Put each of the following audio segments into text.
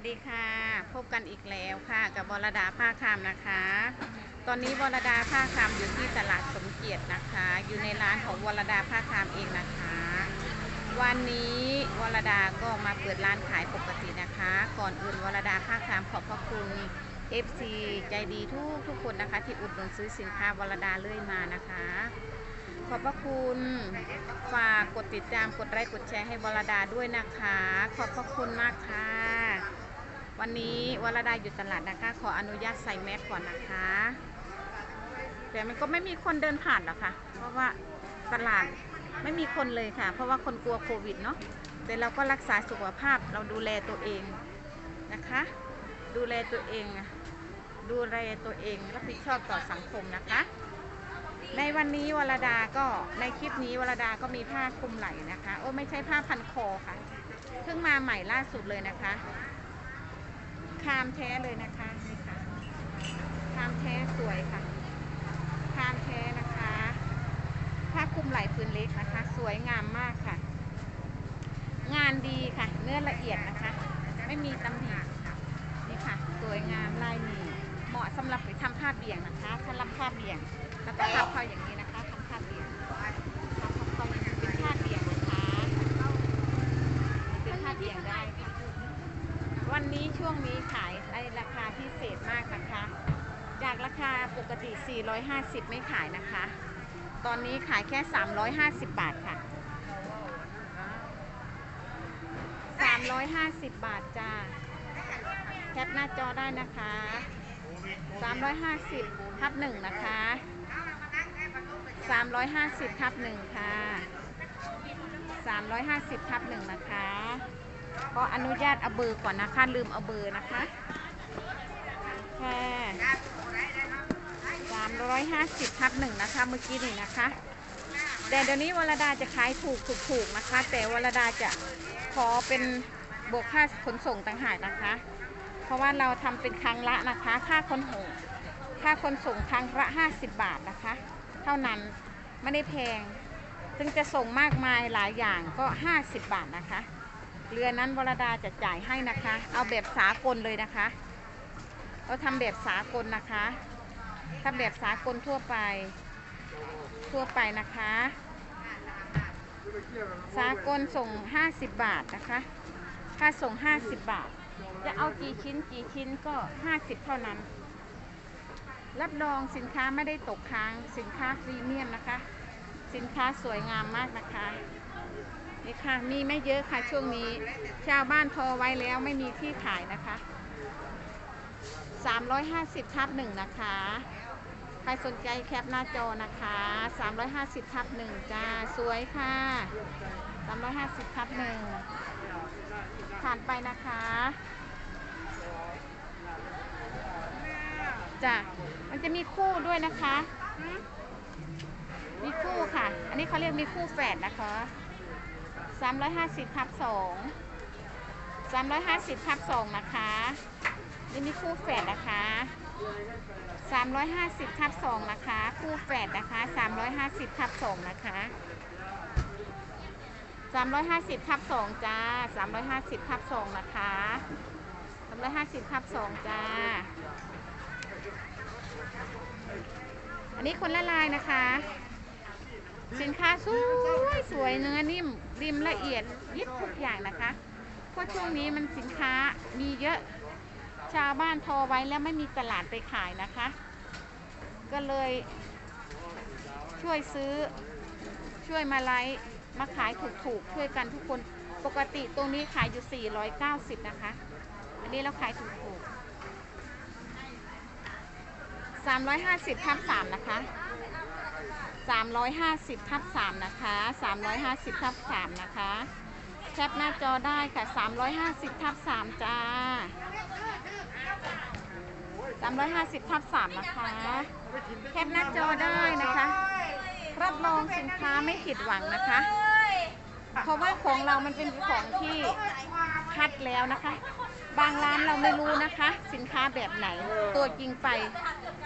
สดีค่ะ พบกันอีกแล้วค่ะกับบรดาผ้าคามนะคะ ตอนนี้วรดาผ้าคามอยู่ที่ตลาดสมเกียรตินะคะ อยู่ในร้านของวรดาผ้าคามเองนะคะ วันนี้วรดาก็มาเปิดร้านขายปกตินะคะ ก่อนอื่นวรดาผ้าคามขอบพระคุณ FC ใจดีทุกทุกคนนะคะ ที่อุดหนุนซื้อสินค้าวรดาเรื่อยมานะคะขอบพระคุณ ฝากกดติดตาม กดไลค์ กดแชร์ให้วรดาด้วยนะคะ ขอบพระคุณมากค่ะ วันนี้วรดาอยู่ตลาดนะคะ ขออนุญาตใส่แมสก่อนนะคะ แต่มันก็ไม่มีคนเดินผ่านหรอกค่ะ เพราะว่าตลาดไม่มีคนเลยค่ะ เพราะว่าคนกลัวโควิดเนาะแต่เราก็รักษาสุขภาพเราดูแลตัวเองนะคะ ดูแลตัวเอง ดูแลตัวเองรับผิดชอบต่อสังคมนะคะ ในวันนี้วรดาก็ในคลิปนี้วรดาก็มีผ้าคลุมไหล่นะคะ โอ้ไม่ใช่ผ้าพันคอค่ะเพิ่งมาใหม่ล่าสุดเลยนะคะามแท้เลยนะคะนี่ค่ะคามแท้สวยค่ะคามแท้นะคะผ้าคลุมไหล่พื้นเล็กนะคะ สวยงามมากค่ะ งานดีค่ะ เนื้อละเอียดนะคะ ไม่มีตำหนินี่ค่ะ สวยงามลายนี้เหมาะสำหรับไปทำผ้าเบี่ยงนะคะถ้ารับผ้าเบี่ยงแล้วก็ทับเข้าอย่างนี้นะคะทำผ้าเบี่ยงทับเข้าอย่างนี้เป็นผ้าเบี่ยงนะคะเป็นผ้าเบี่ยงได้ค่ะ วันนี้ช่วงนี้ขายในราคาพิ เศษมากนะคะ จากราคาปกติ 450 ไม่ขายนะคะ ตอนนี้ขายแค่ 350 บาทค่ะ 350 บาทจ้า แคปหน้าจอได้นะคะ 350ทับหนึ่งนะคะ 350ทับหนึ่งค่ะ350ทับหนึ่งนะคะ ก็อนุญาตเอาเบอร์ก่อนนะคะ ลืมเอาเบอร์นะคะแค่ 350ทับหนึ่งนะคะเมื่อกี้นี่นะคะ แต่เดี๋ยวนี้วรดาจะขายถูกถูกถูกนะคะ แต่วรดาจะขอเป็นบวกค่าขนส่งต่างหากนะคะ เพราะว่าเราทำเป็นครั้งละนะคะ ค่าขนส่งค่าขนส่งครั้งละ 50 บาทนะคะ เท่านั้นไม่ได้แพง ซึ่งจะส่งมากมายหลายอย่างก็ 50 บาทนะคะ เรือนั้นวรดาจะจ่ายให้นะคะ เอาแบบสากลเลยนะคะ เราทำแบบสากลนะคะ ถ้าแบบสากลทั่วไป ทั่วไปนะคะ สากลส่ง 50 บาทนะคะ ค่าส่ง 50 บาท จะเอากี่ชิ้นกี่ชิ้นก็ 50 เท่านั้น รับรองสินค้าไม่ได้ตกค้าง สินค้าพรีเมียมนะคะ สินค้าสวยงามมากนะคะนี่ค่ะ มีไม่เยอะค่ะช่วงนี้ ชาวบ้านทรไว้แล้วไม่มีที่ขายนะคะ 350ทับหนึ่งนะคะ ใครสนใจแคปหน้าจอนะคะ 350ทับหนึ่งจ้า สวยค่ะ 350ทับหนึ่งผ่านไปนะคะจ้ะมันจะมีคู่ด้วยนะคะ มีคู่ค่ะ อันนี้เขาเรียกมีคู่แฝดนะคะ350ทับ2 350ทับ2นะคะนี่มีคู่แฝดนะคะ 350ทับ2นะคะ คู่แฝดนะคะ 350ทับ2นะคะ 350ทับ2จ้า 350ทับ2นะคะ350ทับ2จ้า อันนี้คนละลายนะคะ สินค้าสวยสวยเนื้อนิ่ม ริมละเอียดยิบทุกอย่างนะคะ เพราะช่วงนี้มันสินค้ามีเยอะ ชาวบ้านทรไว้แล้วไม่มีตลาดไปขายนะคะ ก็เลยช่วยซื้อช่วยมาไลฟ์มาขายถูกๆช่วยกันทุกคนปกติตรงนี้ขายอยู่ 490 นะคะ อันนี้เราขายถูกๆ350ทับ3นะคะ 350ทับ3นะคะ350ทับ3นะคะ แคปหน้าจอได้ค่ะ 350ทับ3จ้า 350ทับ3นะคะ แคปหน้าจอได้นะคะ รับรองสินค้าไม่ผิดหวังนะคะ เพราะว่าของเรามันเป็นของที่คัดแล้วนะคะ บางร้านเราไม่รู้นะคะ สินค้าแบบไหน ตัวจริงไป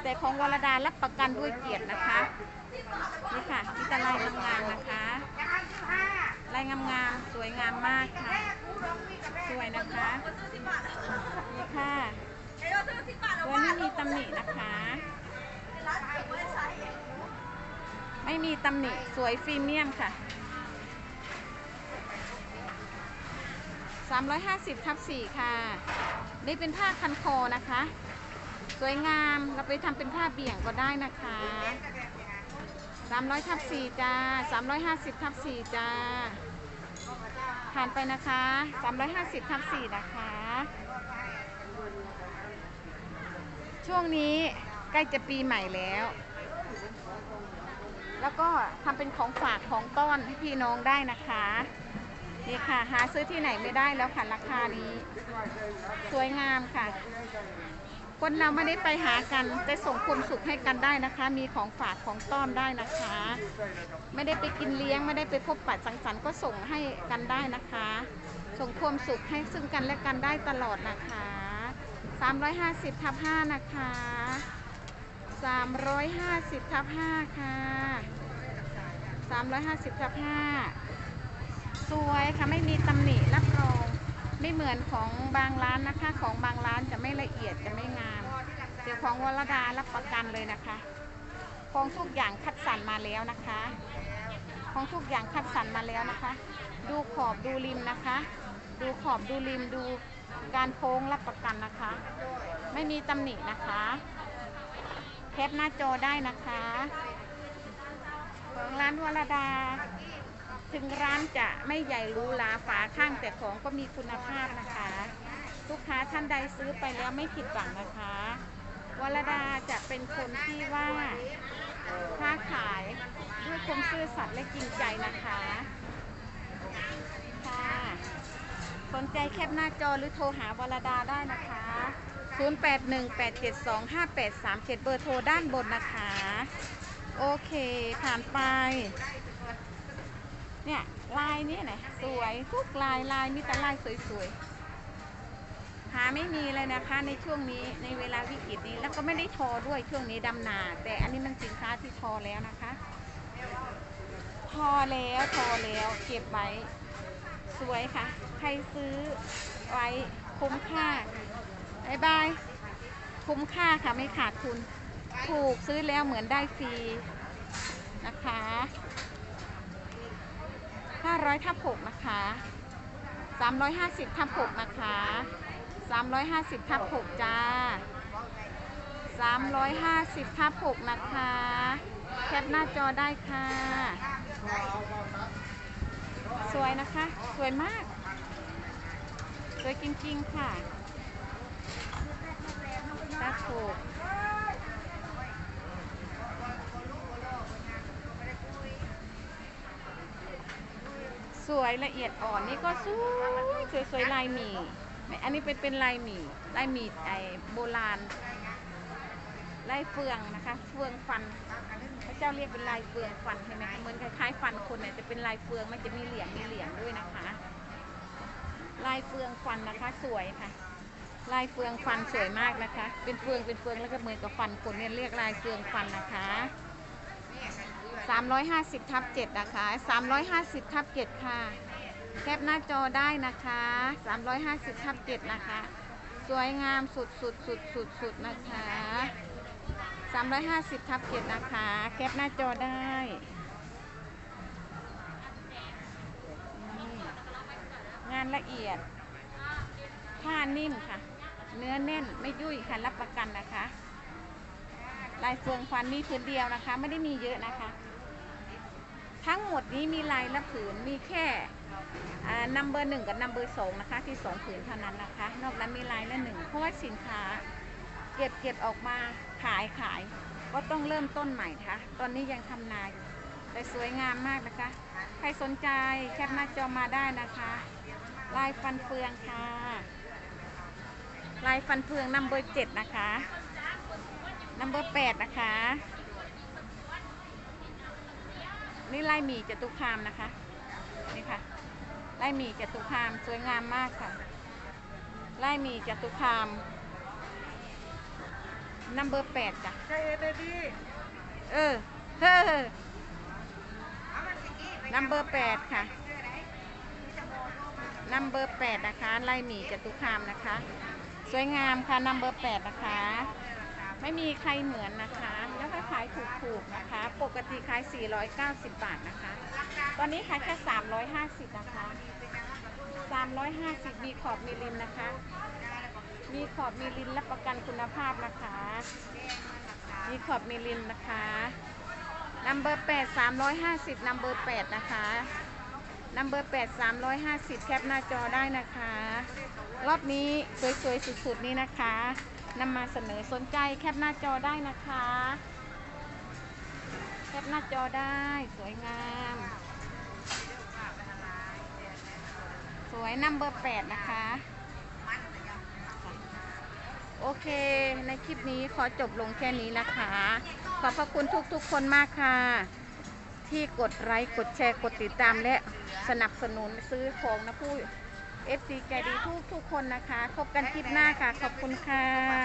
แต่ของวรดารับประกันด้วยเกียรตินะคะนี่ค่ะมีแต่ลายงามๆนะคะลายงามๆสวยงามมากค่ะ สวยนะคะนี่ค่ะ ตัวไม่มีตำหนินะคะ ไม่มีตำหนิสวยฟรีเมียมค่ะ 350ทับ4ค่ะ นี่เป็นผ้าคันคอนะคะ สวยงามเราไปทำเป็นผ้าเบี่ยงก็ได้นะคะ300ทับ4จ้า350ทับ4จ้าผ่านไปนะคะ 350ทับ4นะคะ ช่วงนี้ใกล้จะปีใหม่แล้ว แล้วก็ทำเป็นของฝากของต้อนให้พี่น้องได้นะคะ นี่ค่ะ หาซื้อที่ไหนไม่ได้แล้วค่ะ ราคานี้ สวยงามค่ะ คนเราไม่ได้ไปหากัน แต่ส่งความสุขให้กันได้นะคะ มีของฝากของต้อนได้นะคะ ไม่ได้ไปกินเลี้ยง ไม่ได้ไปพบปะสังสรรค์ก็ส่งให้กันได้นะคะ ส่งความสุขให้ซึ่งกันและกันได้ตลอดนะคะ 350ทับ5นะคะ 350ทับ5ค่ะ 350ทับ5สวยค่ะไม่มีตำหนิรับรอง ไม่เหมือนของบางร้านนะคะ ของบางร้านจะไม่ละเอียดจะไม่งาม เดี๋ยวของวรดารับประกันเลยนะคะของทุกอย่างคัดสรรมาแล้วนะคะ ของทุกอย่างคัดสรรมาแล้วนะคะ ดูขอบดูริมนะคะ ดูขอบดูริมดู การโค้งรับประกันนะคะ ไม่มีตำหนินะคะแคปหน้าจอได้นะคะของร้านวรดา ถึงร้านจะไม่ใหญ่รูหราฝาข้างแต่ของก็มีคุณภาพนะคะ ลูกค้าท่านใดซื้อไปแล้วไม่ผิดหวังนะคะวรดาจะเป็นคนที่ว่าค้าขายด้วยความซื่อสัตย์และจริงใจนะคะ สนใจแคปหน้าจอหรือโทรหาวรดาได้นะคะ 0818725837 เบอร์โทรด้านบนนะคะ โอเคผ่านไป เนี่ย ลายนี้ไหนสวยทุกลายลายมีแต่ลายสวยๆ หาไม่มีเลยนะคะในช่วงนี้ในเวลาวิกฤตนี้แล้วก็ไม่ได้ทอด้วยช่วงนี้ดำนา แต่อันนี้มันสินค้าที่ทอแล้วนะคะ ทอแล้วทอแล้วเก็บไว้ สวยค่ะ ใครซื้อไว้คุ้มค่าบายบาย คุ้มค่าค่ะไม่ขาดทุน ถูกซื้อแล้วเหมือนได้ฟรีนะคะ500ทับ6นะคะ350ทับ6นะคะ350ทับ6จ้า350ทับ6นะคะ แคปหน้าจอได้ค่ะ สวยนะคะ สวยมาก สวยจริงๆค่ะตาโขกสวยละเอียดอ่อนนี่ก็สวยสวยสวยลายหมี่อันนี้เป็นเป็นลายหมี่ลายหมี่ไอโบราณ ลายเฟืองนะคะ เฟืองฟันพระเจ้าเรียกเป็นลายเฟืองฟันใช่ไหมเหมือนคล้ายๆฟันคนเนี่ยจะเป็นลายเฟืองมันจะมีเหลี่ยมมีเหลี่ยมด้วยนะคะ ลายเฟืองฟันนะคะสวยค่ะ ลายเฟืองฟันสวยมากนะคะ เป็นเฟืองเป็นเฟืองแล้วก็เหมือนกับฟันคนเนี่ยเรียกลายเฟืองฟันนะคะ350ทับ7นะคะ350ทับ7ค่ะ แคปหน้าจอได้นะคะ350ทับ7นะคะ สวยงามสุดสุดสุดสุดสุดนะคะ 350ทับ7นะคะ แคปหน้าจอได้นี่งานละเอียด ผ้านิ่มค่ะ เนื้อแน่นไม่ยุ่ยค่ะ รับประกันนะคะ ลายเฟืองฟันมีผืนเดียวนะคะ ไม่ได้มีเยอะนะคะ ทั้งหมดนี้มีลายละผืนมีแค่นัมเบอร์หนึ่งกับนัมเบอร์สองนะคะ ที่สองผืนเท่านั้นนะคะ นอกนั้นมีลายละหนึ่งเพราะว่าสินค้า เก็บเก็บออกมาขายขายก็ต้องเริ่มต้นใหม่ค่ะ ตอนนี้ยังทำนาอยู่แต่สวยงามมากนะคะ ใครสนใจแคปหน้าจอมาได้นะคะลายฟันเฟืองค่ะลายฟันเฟืองนัมเบอร์เจ็ดนะคะนัมเบอร์แปดนะคะ นี่ลายหมี่จตุคามนะคะ นี่ค่ะลายหมี่จตุคามสวยงามมากค่ะลายหมี่จตุคาม นัมเบอร์แปดจ้ะใจเบบี้เออเฮ้อนัมเบอร์แปดค่ะนัมเบอร์แปดนะคะไล่หมีจตุคามนะคะ สวยงามค่ะนัมเบอร์แปดนะคะ ไม่มีใครเหมือนนะคะ แล้วก็ขายถูกๆนะคะ ปกติขาย 490 บาทนะคะ ตอนนี้ขายแค่ 350 นะคะ 350 มีขอบมีลินนะคะ มีขอบมีลินรับประกันคุณภาพนะคะ มีขอบมีลินนะคะนัมเบอร์8 350นัมเบอร์8นะคะนัมเบอร์8 350แคปหน้าจอได้นะคะ รอบนี้สวยๆสุดๆนี้นะคะนำมาเสนอสนใจแคปหน้าจอได้นะคะ แคปหน้าจอได้สวยงาม สวยนัมเบอร์แปดนะคะ โอเค ในคลิปนี้ขอจบลงแค่นี้นะคะ ขอบพระคุณทุกๆคนมากค่ะ ที่กดไลค์กดแชร์กดติดตามและสนับสนุนซื้อของนะผู้ FC ใจดีทุกๆคนนะคะพบกันคลิปหน้าค่ะ ขอบคุณค่ะ